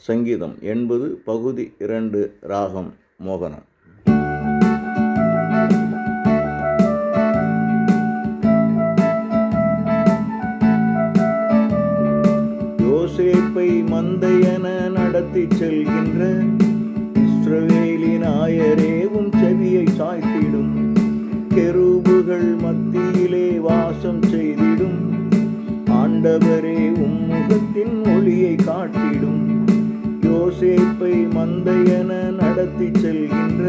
சங்கீதம் எண்பது பகுதி இரண்டு ராகம் மோகனம். யோசேப்பை மந்தையென நடத்தி செல்கின்ற இஸ்ரவேலின் ஆயரேவும் செவியை சாய்த்திடும். கெரூபுகள் மத்தியிலே வாசம் செய்திடும். ஆண்டவரே உம்முகத்தின் ஒளியை காட்டிடும். யோசேப்பை மந்தையென நடத்தி செல்கின்ற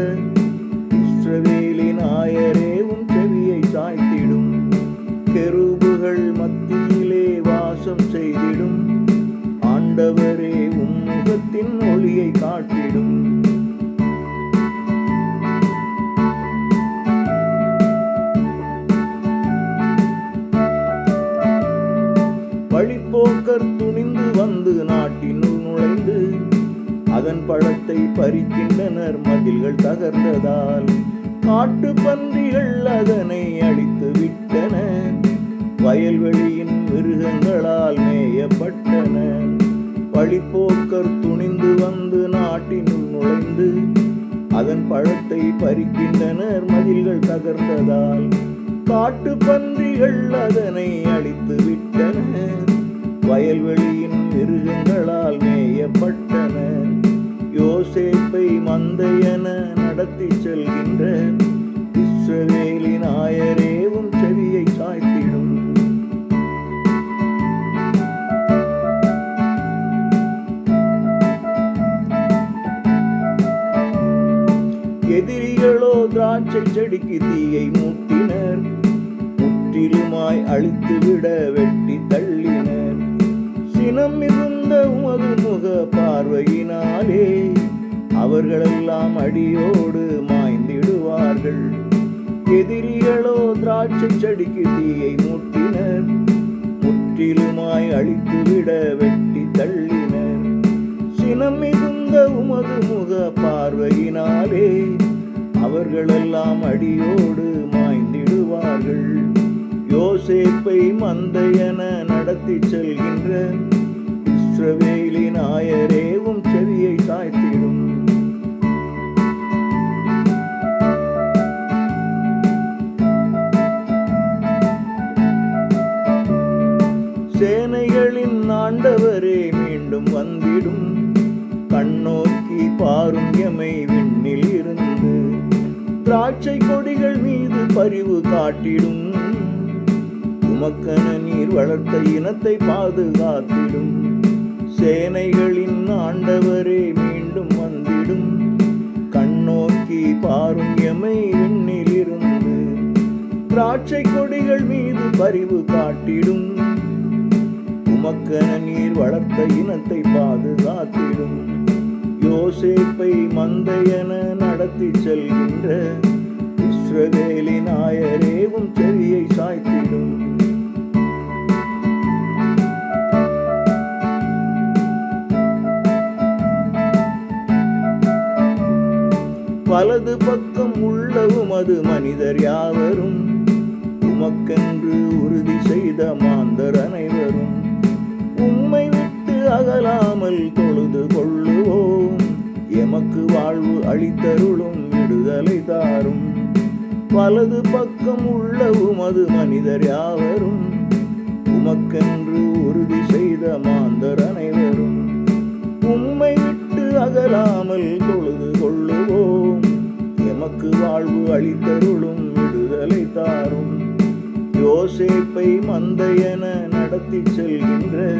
இஸ்ரவேலின் உன் செவியை சாய்த்திடும். கெருபுகள் மத்தியிலே வாசம் செய்திடும். ஆண்டவரே உம்முகத்தின் ஒளியை காட்டிடும். வழிப்போக்கர் துணிந்து வந்து நாட்டின் அதன் பழத்தை பறிக்கின்றனர். மதில்கள் தகர்ந்ததால் காட்டு பன்றிகள் அதனை அடித்து விட்டன. வயல்வெளியின் மிருகங்களால் மேயப்பட்டன. வழிப்போக்கர் துணிந்து வந்து நாட்டினுள் நுழைந்து அதன் பழத்தை பறிக்கின்றனர். மதில்கள் தகர்ந்ததால் காட்டு பன்றிகள் அதனை அழித்து விட்டன. வயல்வெளியின் மிருகங்களால் மேயப்பட்டன யோசேப்பை மந்தையென நடத்தி செல்கின்ற இஸ்ரவேலின் ஆயரேவும் செவியை சாய்த்திடும். எதிரிகளோ திராட்சை செடிக்கு தீயை மூட்டினர். முற்றிலுமாய் அழித்துவிட வெட்டி தள்ளினர். சினம் மிகுந்த உமது முக பார்வையினாலே அவர்களெல்லாம் அடியோடு மாய்ந்திடுவார்கள். எதிரிகளோ திராட்சை செடிக்கு தீயை மூட்டினர். முற்றிலுமாய் அழித்துவிட வெட்டி தள்ளினர். சினம் மிகுந்த உமது முக பார்வையினாலே அவர்களெல்லாம் அடியோடு மாய்ந்திடுவார்கள். யோசேப்பை மந்தையென நடத்தி செல்கின்ற இஸ்ரவேலின் ஆயரேவும் செவியை சாய்த்திடும். சேனைகளின் ஆண்டவரே மீண்டும் வந்திடும். கண்ணோக்கி பாரும் எமை விண்ணில் இருந்து. திராட்சை கொடிகள் மீது பரிவு காட்டிடும். உமக்கன நீர் வளர்த்த இனத்தை பாதுகாத்திடும். சேனைகளின் ஆண்டவரே மீண்டும் வந்திடும். கண்ணோக்கி பாரும் எமை விண்ணில் இருந்து. திராட்சை கொடிகள் மீது பரிவு காட்டிடும். உமக்கன நீர் வளர்த்த இனத்தை பாதுகாத்திடும். யோசேப்பை மந்தையென நடத்தி செல்கின்ற இஸ்ரவேலின் ஆயரேவும் செவியை சாய்த்திடும். வலது பக்கம் உள்ளவும் அது மனிதர் யாவரும் உமக்கென்று உறுதி செய்த மாந்தர் அனைவரும். நம்மை விட்டு அகலாமல் தொழுது கொள்ளுவோம். எமக்கு வாழ்வு அளித்தருளும் விடுதலை தாரும். வலது பக்கம் உள்ள உமது மனிதர் யாவரும். உமக்கென்று உறுதி செய்த மாந்தர் அனைவரும். உம்மை விட்டு அகலாமல் தொழுது கொள்ளுவோம். எமக்கு வாழ்வு அளித்தருளும் விடுதலை தாரும். யோசேப்பை மந்தையென நடத்தி செல்கின்ற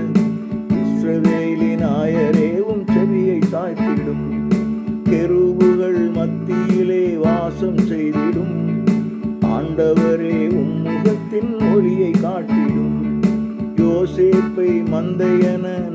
இஸ்ரவேலின் ஆயரேவும் செவியை தாழ்த்திடும் கெருவுகள் மத்தியிலே வாசம் செய்திடும். ஆண்டவரே உம்முகத்தின் ஒளியை காட்டிடும். யோசேப்பை மந்தையென